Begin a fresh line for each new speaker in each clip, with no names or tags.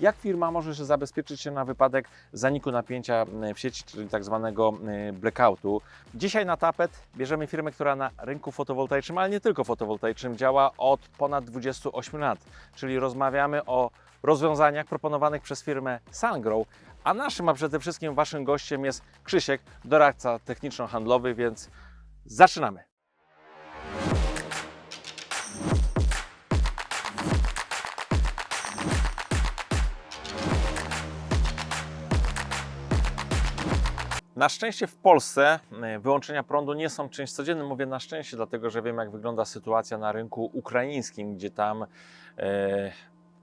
Jak firma może się zabezpieczyć się na wypadek zaniku napięcia w sieci, czyli tak zwanego blackoutu? Dzisiaj na tapet bierzemy firmę, która na rynku fotowoltaicznym, ale nie tylko fotowoltaicznym, działa od ponad 28 lat. Czyli rozmawiamy o rozwiązaniach proponowanych przez firmę SunGrow, a naszym, a przede wszystkim Waszym gościem jest Krzysiek, doradca techniczno-handlowy, więc zaczynamy. Na szczęście w Polsce e, wyłączenia prądu nie są czymś codziennym. Mówię na szczęście, dlatego że wiem, jak wygląda sytuacja na rynku ukraińskim, gdzie tam e,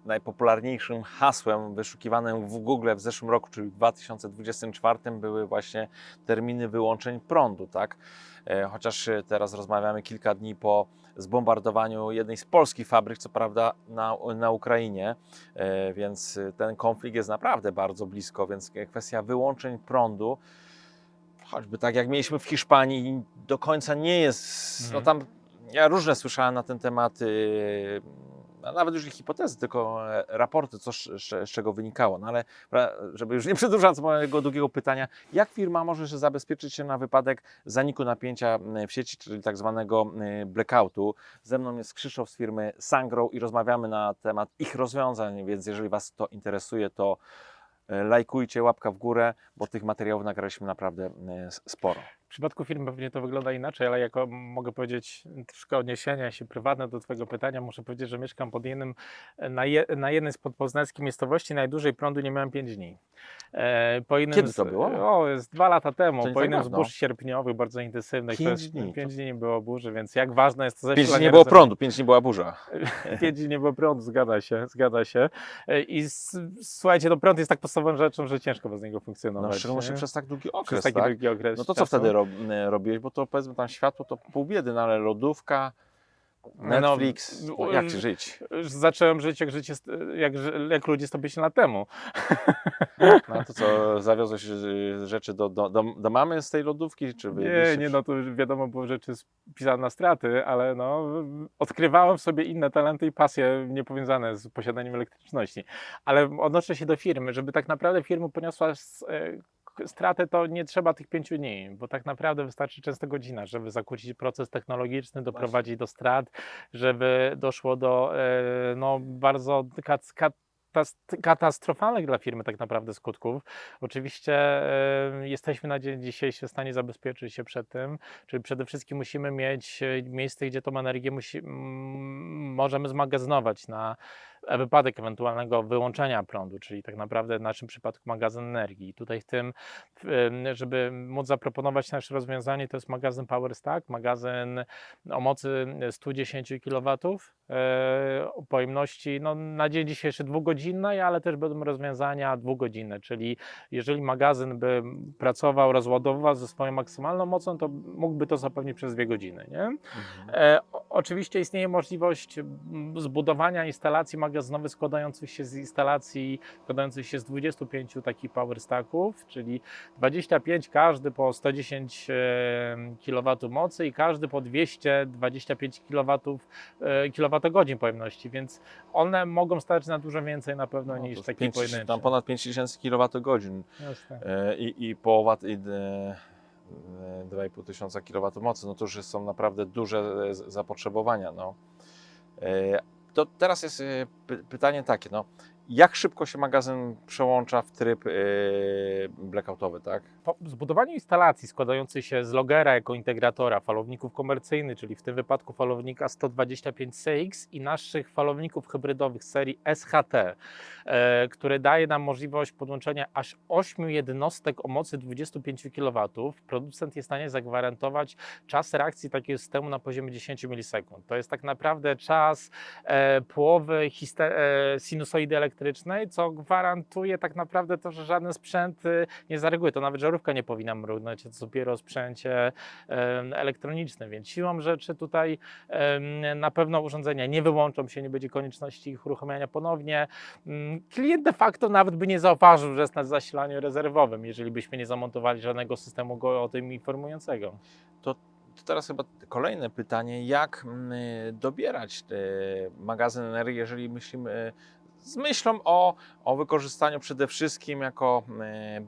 najpopularniejszym hasłem wyszukiwanym w Google w zeszłym roku, czyli w 2024, były właśnie terminy wyłączeń prądu. Tak? E, chociaż e, teraz rozmawiamy kilka dni po zbombardowaniu jednej z polskich fabryk, co prawda na, na Ukrainie, e, więc ten konflikt jest naprawdę bardzo blisko, więc kwestia wyłączeń prądu choćby tak jak mieliśmy w Hiszpanii, do końca nie jest. No
Mhm.
tam ja różne słyszałem na ten temat, yy, no nawet już nie hipotezy, tylko e, raporty, co z, czego wynikało. No ale żeby już nie przedłużać mojego długiego pytania, jak firma może się zabezpieczyć się na wypadek zaniku napięcia m, w sieci, czyli tak zwanego y, blackoutu? Ze mną jest Krzysztof z firmy Sungrow i rozmawiamy na temat ich rozwiązań, więc jeżeli Was to interesuje, to lajkujcie, łapka w górę, bo tych materiałów nagraliśmy naprawdę e, sporo.
W przypadku firmy pewnie to wygląda inaczej, ale jako mogę powiedzieć troszkę odniesienia się prywatne do Twojego pytania, muszę powiedzieć, że mieszkam pod jednym, na, je, na jednej z podpoznańskich miejscowości, najdłużej prądu nie miałem 5 dni. E, po innym
Kiedy
z,
to było?
O, jest dwa lata temu,
To
po innym z burz sierpniowych, bardzo intensywnych.
Pięć
to jest,
dni.
5 dni nie było burzy, więc jak ważne jest to
Pięć dni
zasilanie
nie było prądu, pięć dni była burza.
Pięć dni nie było prądu, zgadza się, zgadza się. E, I słuchajcie, no prąd jest tak podstawową rzeczą, że ciężko bez niego
No,
funkcjonować.
w szczególności
nie?
przez tak długi
Przez
okres,
taki
tak?
długi okres
No to co
czasu.
wtedy rob, e, robiłeś? Bo to powiedzmy tam światło to pół biedy, no ale lodówka, Netflix,
no,
jak żyć?
Zacząłem żyć jak, życie, jak, jak ludzie 150 lat temu.
No to co, zawiozłeś e, rzeczy do, do, do, do mamy z tej lodówki? Czy
Nie, nie, no to wiadomo było rzeczy pisane na straty, ale no, odkrywałem w sobie inne talenty i pasje niepowiązane z posiadaniem elektryczności. Ale odnoszę się do firmy, żeby tak naprawdę firma poniosła e, stratę, to nie trzeba tych pięciu dni, bo tak naprawdę wystarczy często godzina, żeby zakłócić proces technologiczny, doprowadzić do strat, żeby doszło do e, no, bardzo kat, kat, katas- katastrofalnych dla firmy tak naprawdę skutków. Oczywiście e, jesteśmy na dzień dzisiejszy w stanie zabezpieczyć się przed tym, czyli przede wszystkim musimy mieć e, miejsce, gdzie tą energię musi, możemy zmagazynować na wypadek ewentualnego wyłączenia prądu, czyli tak naprawdę w naszym przypadku magazyn energii. Tutaj w tym, żeby móc zaproponować nasze rozwiązanie, to jest magazyn PowerStack, magazyn o mocy 110 kW, e, o pojemności no, na dzień dzisiejszy dwugodzinnej, ale też będą rozwiązania dwugodzinne, czyli jeżeli magazyn by pracował, rozładowywał ze swoją maksymalną mocą, to mógłby to zapewnić przez dwie godziny. Nie?
Mhm.
Oczywiście istnieje możliwość mm, zbudowania instalacji magazynowych składających się z instalacji, składających się z 25 takich power stacków, czyli 25 każdy po 110 kW mocy i każdy po 225 kW, kWh pojemności, więc one mogą stać na dużo więcej na pewno
No,
niż
jest
taki
pięć-
pojedynczy.
Tam ponad 5000 kWh
Jasne.
e, i, i połowa i, e, 2,5 tysiąca kW mocy, no to już są naprawdę duże e, zapotrzebowania. No. E, To teraz jest e, py- pytanie takie, no, jak szybko się magazyn przełącza w tryb e, blackoutowy, tak?
Po zbudowaniu instalacji składającej się z logera jako integratora, falowników komercyjnych, czyli w tym wypadku falownika 125CX i naszych falowników hybrydowych serii SHT, e, które daje nam możliwość podłączenia aż 8 jednostek o mocy 25 kW, producent jest w stanie zagwarantować czas reakcji takiego systemu na poziomie 10 milisekund. To jest tak naprawdę czas e, połowy e, sinusoidy elektrycznej, co gwarantuje tak naprawdę to, że żaden sprzęt y, nie zareaguje. To nawet żarówka nie powinna mrugnąć, to dopiero sprzęcie elektronicznym, więc siłą rzeczy tutaj na pewno urządzenia nie wyłączą się, nie będzie konieczności ich uruchamiania ponownie. Mm, Klient de facto nawet by nie zauważył, że jest na zasilaniu rezerwowym, jeżeli byśmy nie zamontowali żadnego systemu go o tym informującego.
To teraz chyba kolejne pytanie, jak mm, dobierać magazyn energii, jeżeli myślimy, z myślą o, o wykorzystaniu przede wszystkim jako e, e,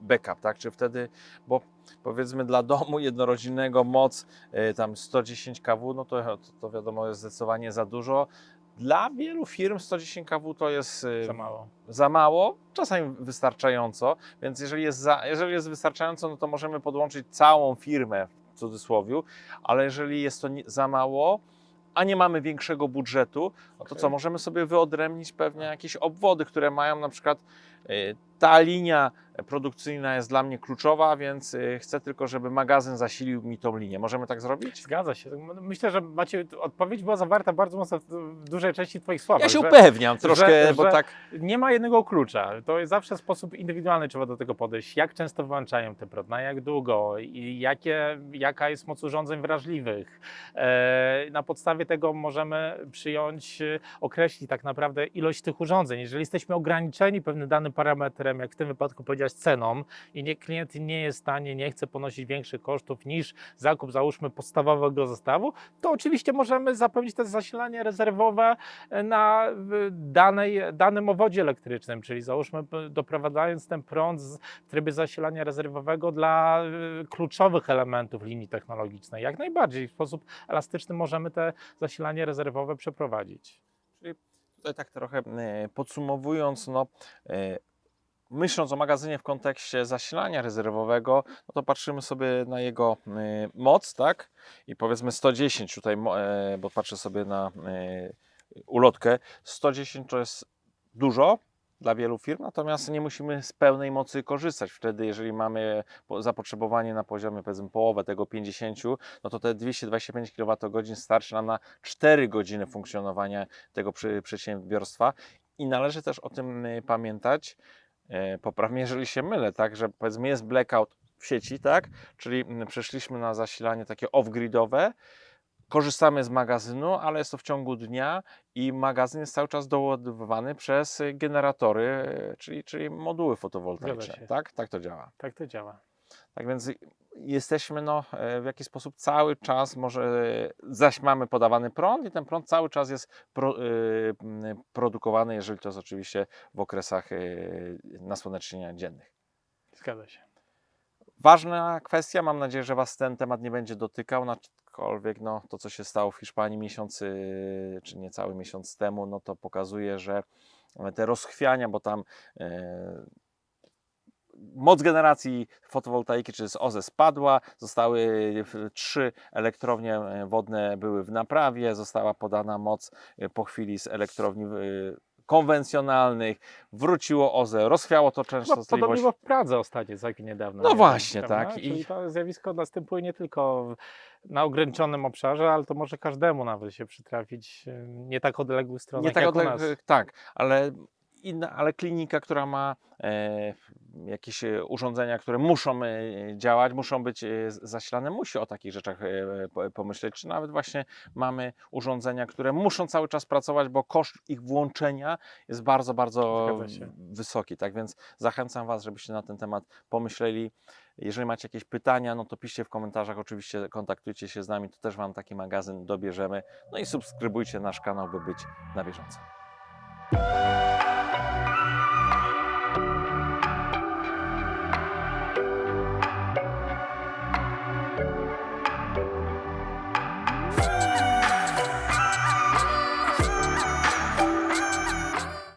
backup, tak? Czy wtedy, bo powiedzmy dla domu jednorodzinnego moc e, tam 110 kW, no to, to, to wiadomo jest zdecydowanie za dużo. Dla wielu firm 110 kW to jest
Za mało.
za mało, czasami wystarczająco, więc jeżeli jest, za, jeżeli jest wystarczająco, no to możemy podłączyć całą firmę w cudzysłowie, ale jeżeli jest to za mało, a nie mamy większego budżetu, no to co, możemy sobie wyodrębnić pewnie jakieś obwody, które mają na przykład ta linia produkcyjna jest dla mnie kluczowa, więc y, chcę tylko, żeby magazyn zasilił mi tą linię. Możemy tak zrobić?
Zgadza się. Myślę, że macie odpowiedź była zawarta bardzo mocno w- dużej części Twoich słów.
Ja się
że
upewniam troszkę,
że-
bo
że-
tak
nie ma jednego klucza. To jest zawsze sposób indywidualny trzeba do tego podejść. Jak często wyłączają ten prąd, na jak długo, i jakie, jaka jest moc urządzeń wrażliwych. E, na podstawie tego możemy przyjąć, e, określić tak naprawdę ilość tych urządzeń. Jeżeli jesteśmy ograniczeni pewnym danym parametrem, jak w tym wypadku powiedziałeś, ceną i nie, klient nie jest w stanie, nie chce ponosić większych kosztów niż zakup, załóżmy, podstawowego zestawu, to oczywiście możemy zapewnić to zasilanie rezerwowe na danej, danym owodzie elektrycznym, czyli załóżmy doprowadzając ten prąd z, trybie zasilania rezerwowego dla y, kluczowych elementów linii technologicznej. Jak najbardziej w sposób elastyczny możemy te zasilanie rezerwowe przeprowadzić.
Tutaj tak trochę e, podsumowując, no, e, myśląc o magazynie w kontekście zasilania rezerwowego, no to patrzymy sobie na jego e, moc, tak? I powiedzmy 110 tutaj, bo patrzę sobie na ulotkę. 110 to jest dużo dla wielu firm, natomiast nie musimy z pełnej mocy korzystać. Wtedy, jeżeli mamy po- zapotrzebowanie na poziomie powiedzmy połowę tego 50, no to te 225 kWh starczy nam na 4 godziny funkcjonowania tego przedsiębiorstwa i należy też o tym y, pamiętać, e, poprawnie jeżeli się mylę, tak, że powiedzmy jest blackout w sieci, tak, czyli mm, przeszliśmy na zasilanie takie off-gridowe, korzystamy z magazynu, ale jest to w ciągu dnia i magazyn jest cały czas doładowywany przez y, generatory, y, czyli, czyli moduły fotowoltaiczne, tak, tak to działa.
Tak to działa.
Tak więc jesteśmy no, e, w jakiś sposób cały czas, może zaś mamy podawany prąd i ten prąd cały czas jest pro, y, produkowany, jeżeli to jest oczywiście w okresach y, nasłonecznienia dziennych.
Zgadza się.
Ważna kwestia, mam nadzieję, że Was ten temat nie będzie dotykał, aczkolwiek no, to, co się stało w Hiszpanii miesiąc, y, czy niecały miesiąc temu, no to pokazuje, że te rozchwiania, bo tam e, moc generacji fotowoltaiki czy z OZE spadła, zostały trzy elektrownie e, wodne były w naprawie, została podana moc e, po chwili z elektrowni e, konwencjonalnych, wróciło OZE, rozchwiało to
Chyba podobnie
częstotliwość.
było w Pradze ostatnio, całkiem niedawno.
No
nie?
właśnie,
Prawda?
tak. I-
to zjawisko następuje nie tylko na ograniczonym obszarze, ale to może każdemu nawet się przytrafić y, nie tak odległych stronach
Nie tak
jak
odległych, tak, ale, inna, ale klinika, która ma e, jakieś e, urządzenia, które muszą e, działać, muszą być e, zasilane, musi o takich rzeczach po- pomyśleć. Czy nawet właśnie mamy urządzenia, które muszą cały czas pracować, bo koszt ich włączenia jest bardzo, bardzo wysoki. Tak więc zachęcam Was, żebyście na ten temat pomyśleli. Jeżeli macie jakieś pytania, no to piszcie w komentarzach, oczywiście kontaktujcie się z nami, to też Wam taki magazyn dobierzemy. No i subskrybujcie nasz kanał, by być na bieżąco.